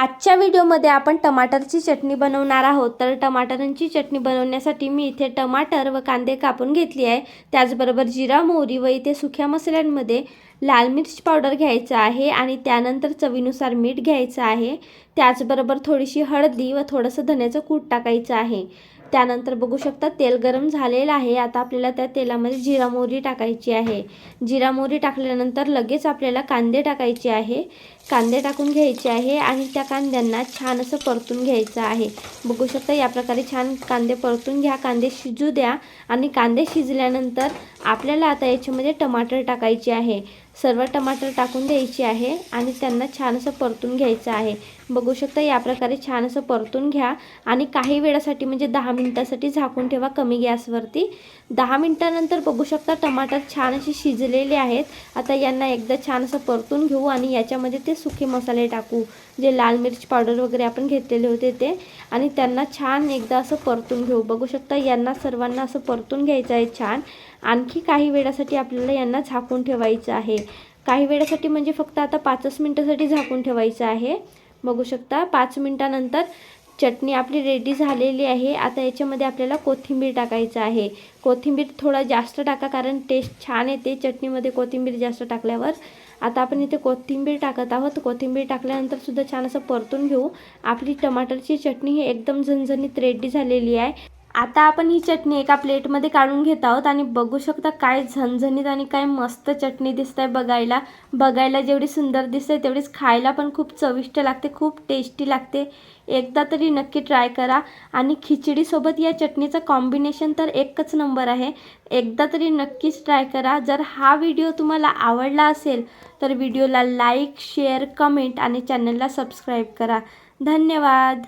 आजच्या व्हिडिओमध्ये आपण टमाटरची चटणी बनवणार आहोत. तर टमाटरांची चटणी बनवण्यासाठी मी इथे टमाटर व कांदे कापून घेतली आहे. त्याचबरोबर जिरा मोहरी व इथे सुक्या मसाल्यांमध्ये लाल मिर्च पावडर घ्यायचा आहे आणि त्यानंतर चवीनुसार मीठ घ्यायचं आहे. त्याचबरोबर थोडीशी हळदी व थोडंसं धण्याचं कूट टाकायचं आहे. त्यानंतर बघू शकता तेल गरम झालेलं आहे. आता आपल्याला त्या तेलामध्ये जिरा मोहरी टाकायची आहे. जिरा मोहरी टाकल्यानंतर लगेच आपल्याला कांदे टाकायचे आहे. कांदे टाकून घ्यायचे आहे आणि त्या कांद्यांना छान असं परतून घ्यायचं आहे. बघू शकता या प्रकारे छान कांदे परतून घ्या. कांदे शिजू द्या आणि कांदे शिजल्यानंतर आपल्याला आता याच्यामध्ये टमाटर टाकायचे आहे. सर्व टमाटर टाकून द्यायची आहे आणि त्यांना छान असं परतून घ्यायचं आहे. बघू शकता या प्रकारे छान असं परतून घ्या आणि काही वेळासाठी म्हणजे दहा मिनटासाठी झाकून ठेवा कमी गॅसवरती. दहा मिनटानंतर बघू शकता टमाटर छान असे शिजलेले आहेत. आता यांना एकदा छान असं परतून घेऊ आणि याच्यामध्ये ते सुके मसाले टाकू. जे लाल मिरच पावडर वगैरे आपण घेतलेले होते ते. आणि त्यांना छान एकदा असं परतून घेऊ. बघू शकता यांना सर्वांना असं परतून घ्यायचं आहे छान. आणखी काही वेळासाठी आपल्याला यांना झाकून ठेवायचं आहे. काही वेळासाठी म्हणजे फक्त आता पाचच मिनटासाठी झाकून ठेवायचं आहे. बघू शकता पाच मिनटानंतर चटणी आपली रेडी झालेली आहे. आता याच्यामध्ये आपल्याला कोथिंबीर टाकायचं आहे. कोथिंबीर थोडा जास्त टाका कारण टेस्ट छान येते चटणीमध्ये कोथिंबीर जास्त टाकल्यावर. आता आपण इथे कोथिंबीर टाकत आहोत. कोथिंबीर टाकल्यानंतर सुद्धा छान असं परतून घेऊ. आपली टमाटरची चटणी ही एकदम झणझणीत रेडी झालेली आहे. आता आपण ही चटणी एका प्लेटमध्ये काढून घेत आहोत आणि बघू शकता काय झणझणीत आणि काय मस्त चटणी दिसत आहे बघायला. बघायला जेवढी सुंदर दिसते तेवढीच खायला पण खूप चविष्ट लागते खूप टेस्टी लागते. एकदा तरी नक्की ट्राय करा. आणि खिचडीसोबत या चटणीचं कॉम्बिनेशन तर एकच नंबर आहे. एकदा तरी नक्कीच ट्राय करा. जर हा व्हिडिओ तुम्हाला आवडला असेल तर व्हिडिओला लाईक शेअर कमेंट आणि चॅनलला सबस्क्राईब करा. धन्यवाद!